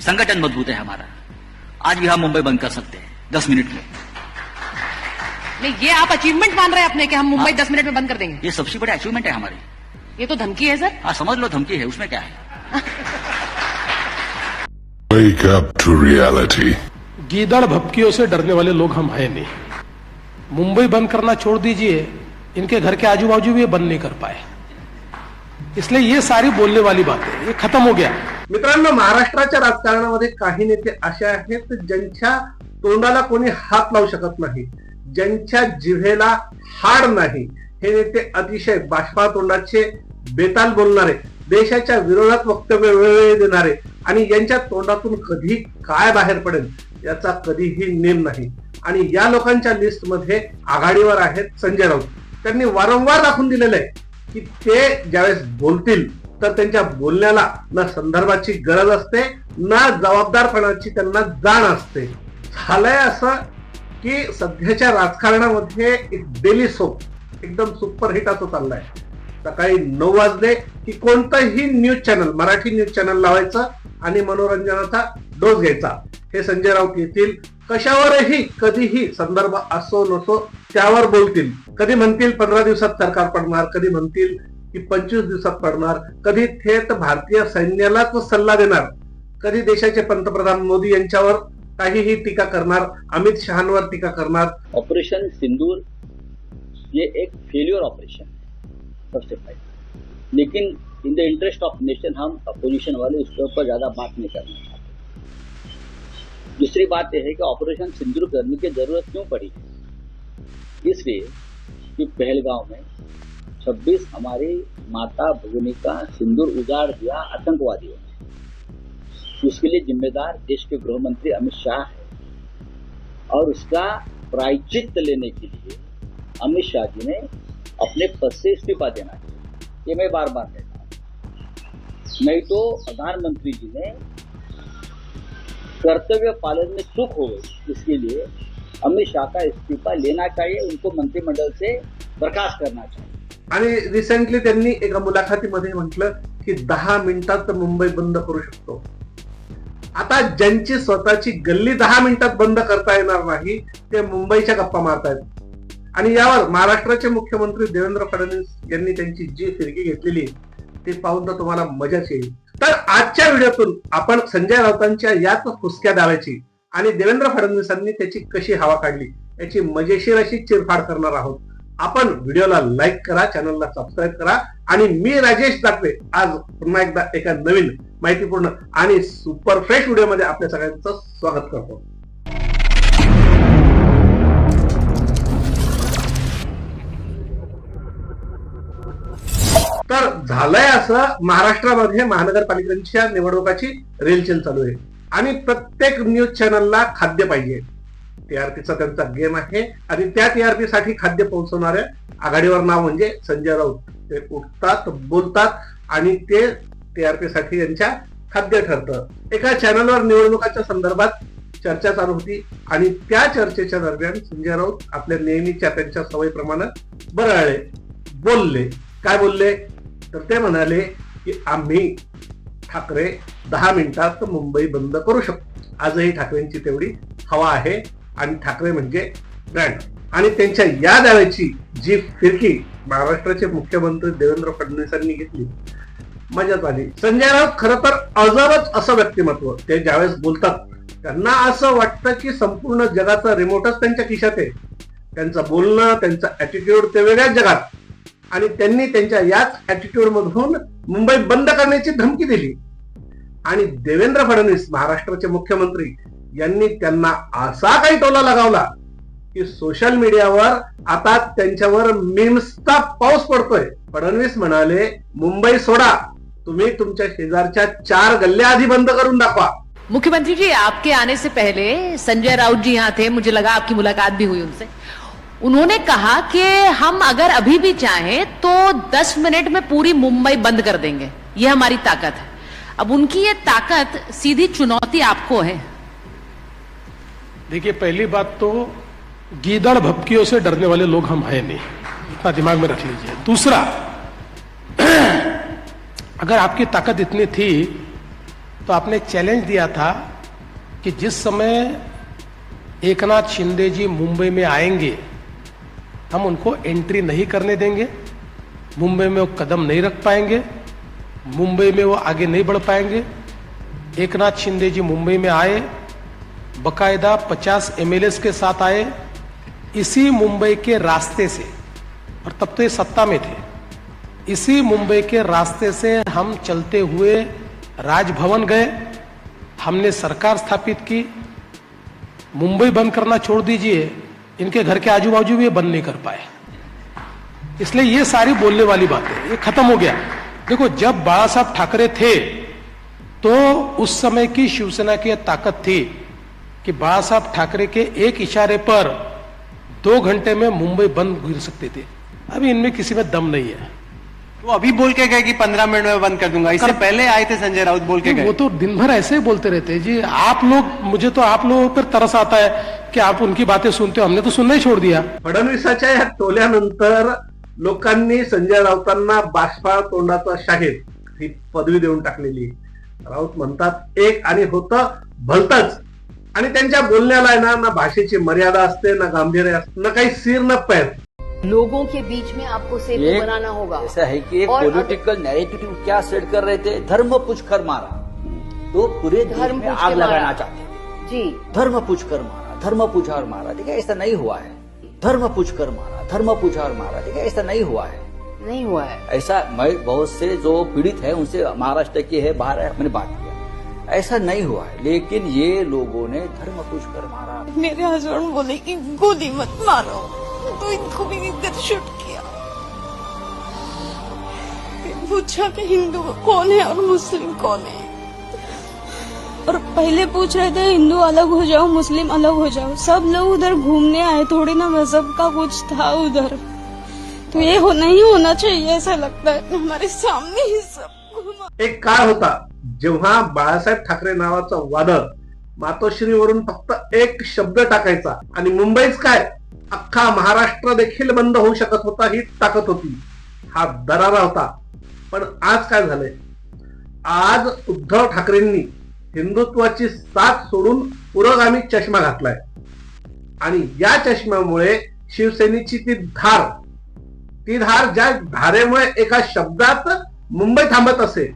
संगठन मज़बूत है हमारा। आज भी हम मुंबई बंद कर सकते हैं दस मिनट में। नहीं ये आप अचीवमेंट मान रहे हैं अपने कि हम मुंबई हाँ। दस मिनट में बंद कर देंगे। ये सबसे बड़ी अचीवमेंट है हमारी। ये तो धमकी है सर। हाँ समझ लो धमकी है उसमें क्या है? Wake up to reality. गीदड़ भपकियों से डरने वाले लोग हम हैं नहीं। मुंबई बंद करना छोड़ दीजिए इनके घर के आजू बाजू भी ये बंद नहीं कर पाए। इसलिए ये सारी बोलने वाली बात है ये खत्म हो गया। मित्रांनो महाराष्ट्राच्या राजकारणामध्ये काही नेते असे आहेत ज्यांच्या तोंडाला कोणी हात लावू शकत नाही ज्यांच्या जिव्हेला हाड नाही. हे नेते अतिशय बाष्पा तोंडाचे बेताल बोलणारे देशाच्या विरोधात वक्तव्य वेळोवेळी देणारे आणि यांच्या तोंडातून कधी काय बाहेर पडेल याचा कधीही नेम नाही. आणि या लोकांच्या लिस्टमध्ये आघाडीवर आहेत संजय राऊत. त्यांनी वारंवार दाखवून दिलेलं आहे की ते ज्यावेळेस बोलतील तर त्यांच्या बोलण्याला ना संदर्भाची गरज असते ना जबाबदारपणाची त्यांना जाण असते. झालंय असं की सध्याच्या राजकारणामध्ये एक डेली सोप एकदम सुपरहिट असं चाललाय. सकाळी नऊ वाजले की कोणतंही news channel Marathi news channel लावायचं आणि मनोरंजनाचा डोस घ्यायचा. हे संजय राऊत येतील. कशावरही कधीही संदर्भ असो नसो त्यावर बोलतील. कधी म्हणतील पंधरा दिवसात सरकार पडणार कधी म्हणतील की पंचवीस दिवसात पडणार. कधी थेट भारतीय सैन्यालाच सल्ला देणार. कधी देशाचे पंतप्रधान मोदी यांच्यावर काहीही टीका करणार. अमित शहांवर टीका करणार. ऑपरेशन सिंदूर ये एक फेल्योर ऑपरेशन लेकिन in the interest of nation Hum opposition वाले उसके ऊपर ज़्यादा बात नहीं करना चाहते। दूसरी बात यह है कि ऑपरेशन सिंदूर करने की ज़रूरत क्यों पड़ी? इसलिए कि पहलगांव में 26 हमारी माता भगिनी का सिंदूर उजाड़ दिया, आतंकवादियों ने। उसके लिए जिम्मेदार देश के गृह मंत्री अमित शाह है। और उसका प्रायचित्त लेने के लिए अमित शाह जी ने अपने पद से इस्तीफा देना चाहिए ये मैं बार बार कहता हूँ। नहीं तो प्रधानमंत्री जी ने कर्तव्य पालन में चूक हो, इसके लिए अमित शाह का इस्तीफा लेना चाहिए, उनको मंत्रिमंडल से बर्खास्त करना चाहिए। आणि रिसेंटली त्यांनी एका मुलाखतीमध्ये म्हटलं की दहा मिनिटात मुंबई बंद करू शकतो. आता ज्यांची स्वतःची गल्ली दहा मिनिटात बंद करता येणार नाही ते मुंबईच्या गप्पा मारतायत. आणि यावर महाराष्ट्राचे मुख्यमंत्री देवेंद्र फडणवीस यांनी त्यांची जी फिरकी घेतलेली आहे, ते पाहून तर तुम्हाला मजाच येईल. तर आजच्या व्हिडिओतून आपण संजय राऊतांच्या याच फुसक्या दाव्याची आणि देवेंद्र फडणवीसांनी त्याची कशी हवा काढली याची मजेशीर अशी चिरफाड करणार आहोत. आपण व्हिडिओला लाईक करा चॅनलला सबस्क्राईब करा. आणि मी राजेश दाखवे. आज पुन्हा एकदा एका नवीन माहितीपूर्ण आणि सुपर फ्रेश व्हिडिओमध्ये आपल्या सगळ्यांचं स्वागत करतो. तर झालंय असं महाराष्ट्रामध्ये महानगरपालिकांच्या निवडणुकाची रेलचेल चालू आहे. आणि प्रत्येक न्यूज चॅनलला खाद्य पाहिजे. टीआरपीचा त्यांचा गेम आहे. आणि त्या टीआरपी साठी खाद्य पोहोचवणाऱ्या आघाडीवर नाव म्हणजे संजय राऊत. ते उठतात बोलतात आणि ते टीआरपी साठी यांच्या खाद्य ठरतं. एका चॅनलवर निवडणुकाच्या संदर्भात चर्चा चालू होती आणि त्या चर्चेच्या दरम्यान संजय राऊत आपल्या नेहमीच्या त्यांच्या सवयीप्रमाणे बरळले बोलले. काय बोलले? तर ते म्हणाले की आम्ही ठाकरे दहा मिनिटात मुंबई बंद करू शकतो. आजही ठाकरेंची तेवढी हवा आहे. आणि ठाकरे म्हणजे ब्रँड आणि त्यांच्या या दाव्याची जी फिरकी महाराष्ट्राचे मुख्यमंत्री देवेंद्र फडणवीसांनी घेतली मजाच आली. संजय राऊत खरं तर अजबच असं व्यक्तिमत्व ते ज्यावेळेस बोलतात त्यांना असं वाटतं की संपूर्ण जगाचा रिमोटच त्यांच्या खिशात आहे. त्यांचं बोलणं त्यांचा अॅटिट्यूड ते वेगळ्याच जगात. आणि त्यांनी त्यांच्या याच ऍटिट्यूड मधून मुंबई बंद करण्याची धमकी दिली. आणि देवेंद्र फडणवीस महाराष्ट्राचे मुख्यमंत्री यांनी त्यांना असा काही टोला लगावला की सोशल मीडियावर आता त्यांच्यावर मिम्सचा पाऊस पडतोय. फडणवीस म्हणाले मुंबई सोडा. तुम्ही तुमच्या शेजारच्या चार गल्ल्या आधी बंद करून दाखवा. मुख्यमंत्री जी आपके आने से पहले संजय राउत जी यहाँ थे मुझे लगा आपकी मुलाकात भी हुई उनसे। उन्होंने कहा कि हम अगर अभी भी चाहें तो 10 मिनट में पूरी मुंबई बंद कर देंगे। ये हमारी ताकत है। अब उनकी ये ताकत सीधी चुनौती आपको है। देखिए, पहली बात तो गीदड़ भपकियों से डरने वाले लोग हम हैं नहीं। इतना दिमाग में रख लीजिए। दूसरा, अगर आपकी ताकत इतनी थी तो आपने चैलेंज दिया था कि जिस समय एकनाथ शिंदे जी मुंबई में आएँगे, हम उनको एंट्री नहीं करने देंगे, मुंबई में वो कदम नहीं रख पाएँगे, मुंबई में वो आगे नहीं बढ़ पाएँगे। एकनाथ शिंदे जी मुंबई में आए बकायदा 50 एमएलए के साथ आए, इसी मुंबई के रास्ते से, और तब तो ये सत्ता में थे। इसी मुंबई के रास्ते से हम चलते हुए राजभवन गए, हमने सरकार स्थापित की, मुंबई बंद करना छोड़ दीजिए, इनके घर के आजू बाजू भी ये बंद नहीं कर पाए। इसलिए ये सारी बोलने वाली बातें, ये खत्म हो गया। देखो, जब बाला साहब ठाकरे थे तो उस समय की शिवसेना की ताकत थी। कि बाला साहब ठाकरे के एक इशारे पर दो घंटे में मुंबई बंद गिर सकते थे। अभी इनमें किसी में दम नहीं है। वो अभी बोल के गए कि पंद्रह मिनट में बंद कर दूंगा। इससे कर- पहले आए थे संजय राउत बोल के वो गए। तो दिन भर ऐसे ही बोलते रहते हैं। जी आप लोग मुझे तो आप लोगों पर तरस आता है कि आप उनकी बातें सुनते हो। हमने तो सुनना ही छोड़ दिया। फडणवीसाच्या या टोल्यानंतर लोकांनी संजय राऊतांना बाष्पाळ तोंडाचा शाहीर ही पदवी देऊन टाकलेली. राऊत म्हणतात एक आणि होतं भलतच. आणि त्यांच्या बोलण्याला आहे ना ना भाषेची मर्यादा असते ना गांभीर्य असते ना काही सीर न पैर. लोगों के बीच में आपको सेतु एक- बनाना होगा। ऐसा है कि एक पॉलिटिकल नैरेटिव क्या सेट कर रहे थे? धर्म पूछ कर मारा। तो पूरे धर्म में आग। लगाना चाहते जी। धर्म पूछ कर मारा धर्म पूछा और मारा। ठीक है ऐसा नहीं हुआ है। धर्म पूछ कर मारा धर्म पूछा और मारा। ठीक है ऐसा नहीं हुआ है। नहीं हुआ है। ऐसा मैं बहुत से जो पीड़ित है उनसे महाराष्ट्र के है बाहर है मैंने बात। ऐसा नहीं हुआ है। लेकिन ये लोगों ने धर्म कुछ कर मारा। मेरे हस्बैंड बोले कि गोली मत मारो। तो इनको भी इधर शूट किया। पूछा कि हिंदू कौन है और मुस्लिम कौन है? और पहले पूछ रहे थे हिंदू अलग हो जाओ मुस्लिम अलग हो जाओ। सब लोग उधर घूमने आए थोड़ी ना मज़हब का कुछ था उधर। तो ये हो नहीं होना चाहिए ऐसा लगता है हमारे सामने ही सब घुमा। एक कार होता। जेव्हा बाळासाहेब ठाकरे नावाचा वादळ मातोश्रीवरून फक्त एक शब्द टाकायचा आणि मुंबईच काय? अख्खा महाराष्ट्र देखील बंद होऊ शकत होता ही ताकद होती. हा दरारा होता. पण आज काय झालंय? आज उद्धव ठाकरेंनी हिंदुत्वाची साथ सोडून पुरोगामी चष्मा घातलाय. आणि या चष्म्यामुळे शिवसेनेची ती धार ती धार ज्या धारेमुळे एका शब्दात मुंबई थांबत असे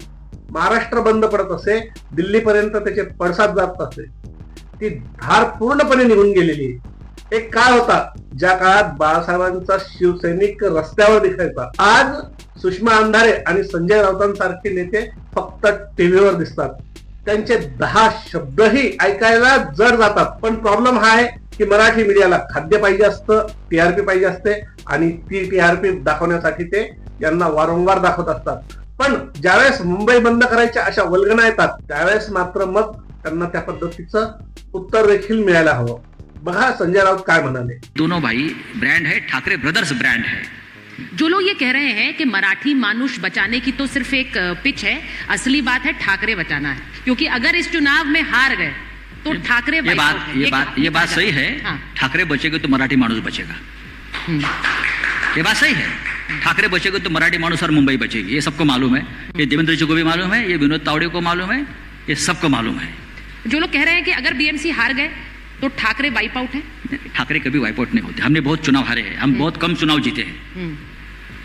महाराष्ट्र बंद पडत असे दिल्लीपर्यंत त्याचे पडसाद जात असे. ती धार पूर्णपणे निघून गेलेली. आहे एक काळ होता ज्या काळात बाळासाहेबांचा शिवसैनिक रस्त्यावर दिसायचा आज सुषमा अंधारे आणि संजय राऊतांसारखे नेते फक्त टीव्हीवर दिसतात. त्यांचे दहा शब्दही ऐकायला जड जातात. पण प्रॉब्लेम हा आहे की मराठी मीडियाला खाद्य पाहिजे असतं टीआरपी पाहिजे असते आणि ती टीआरपी दाखवण्यासाठी ते यांना वारंवार दाखवत असतात. पण ज्यावेळेस मुंबई बंद करायच्या अशा वल्गना येतात त्यावेळेस मात्र मग त्यांना त्या पद्धतीचं उत्तर देखील मिळायला हवं. बघा संजय राऊत काय म्हणाले. दोनों भाई ब्रांड है ठाकरे ब्रदर्स ब्रांड है. जो लोग ये कह रहे हैं कि मराठी मानुष बचाने की तो सिर्फ एक पिच है असली बात है ठाकरे बचाना है। क्योंकि अगर इस चुनाव में हार गए तो ठाकरे ये बात। ये बात ये बात सही है हाँ। ठाकरे बचेगा तो मराठी माणूस बचेगा। ये बात सही है। ठाकरे बचेगा तो मराठी माणूस और मुंबई बचेगी ये सबको मालूम है। ये देवेंद्र जी को भी मालूम है ये विनोद तावड़े को मालूम है ये सबको मालूम है। जो लोग कह रहे हैं कि अगर बीएमसी हार गए तो ठाकरे वाइप आउट है? ठाकरे कभी वाइप आउट नहीं होते। हमने बहुत चुनाव हारे हैं हम बहुत कम चुनाव जीते हैं।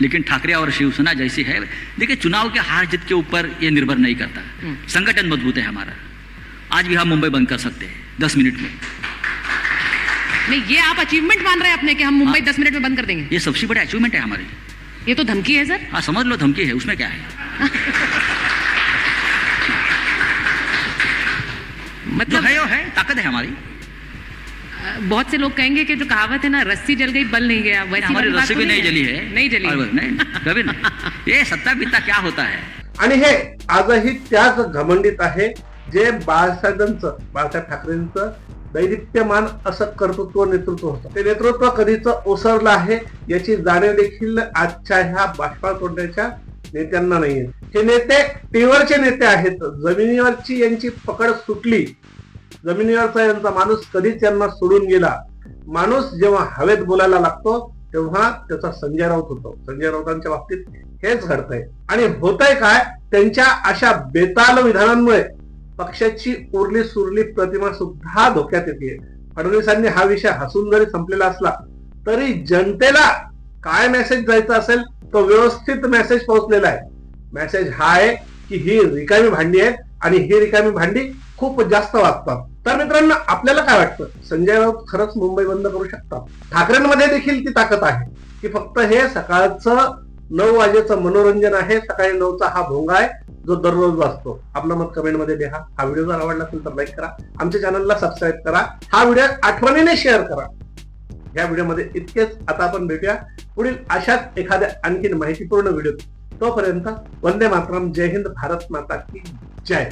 लेकिन ठाकरे और शिवसेना जैसी है देखिए चुनाव के हार जीत के ऊपर ये निर्भर नहीं करता। संगठन मज़बूत है हमारा। आज भी हम मुंबई बंद कर सकते हैं दस मिनट में। नहीं ये आप अचीवमेंट मान रहे हैं अपने कि हम मुंबई दस मिनट में बंद कर देंगे। ये सबसे बड़ी अचीवमेंट है हमारी ये तो धमकी है सर। हाँ समझ लो धमकी है उसमें क्या है? जो मतलब है है ताकत है हमारी। बहुत से लोग कहेंगे कि जो कहावत है ना रस्सी जल गई बल नहीं गया। वैसी हमारी रस्सी भी नहीं। जली है। नहीं जली। और है। नहीं कभी नहीं। ये सत्ता बित्ता क्या होता है? आणि हे आजही त्याच घमंडीत आहे जे बाळासाहेबांचं बाळासाहेब ठाकरेंचं दैदित्यमान असं कर्तृत्व नेतृत्व होतं. ते नेतृत्व कधीच ओसरलं आहे याची जाणीव देखील आजच्या ह्या बाष्पाळ तोडण्याच्या नेत्यांना नाहीये. हे नेते टीव्हीवरचे नेते आहेत. जमिनीवरची यांची पकड सुटली. जमिनीवरचा यांचा माणूस कधीच यांना सोडून गेला. माणूस जेव्हा हवेत बोलायला लागतो तेव्हा त्याचा संजय राऊत होतो. संजय राऊतांच्या बाबतीत हेच घडतंय. आणि होतंय काय? त्यांच्या अशा बेताल विधानांमुळे पक्षाची उरली सुरली प्रतिमा सुद्धा धोक्यात येते. फडणवीसांनी हा विषय हसून जरी संपलेला असला तरी जनतेला काय मेसेज द्यायचा असेल तो व्यवस्थित मेसेज पोहोचलेला आहे. मेसेज हा आहे की ही रिकामी भांडी आहेत आणि ही रिकामी भांडी खूप जास्त वाचतात तर मित्रांनो आपल्याला काय वाटतं? संजय राऊत खरंच मुंबई बंद करू शकतात? ठाकरेंमध्ये देखील ती ताकद आहे. की फक्त हे सकाळचं नऊ वाजेचं मनोरंजन आहे सकाळी नऊचा हा भोंगा आहे जो दररोज वाचतो. आपलं मत कमेंटमध्ये लिहा. हा व्हिडिओ जर आवडला असेल तर लाईक करा. आमच्या चॅनलला सबस्क्राईब करा. हा व्हिडिओ आठवणीने शेअर करा. या व्हिडिओमध्ये इतकेच. आता आपण भेटूया पुढील अशाच एखाद्या आणखीन माहितीपूर्ण व्हिडिओ तोपर्यंत वंदे मातरम. जय हिंद. भारत माता की जय.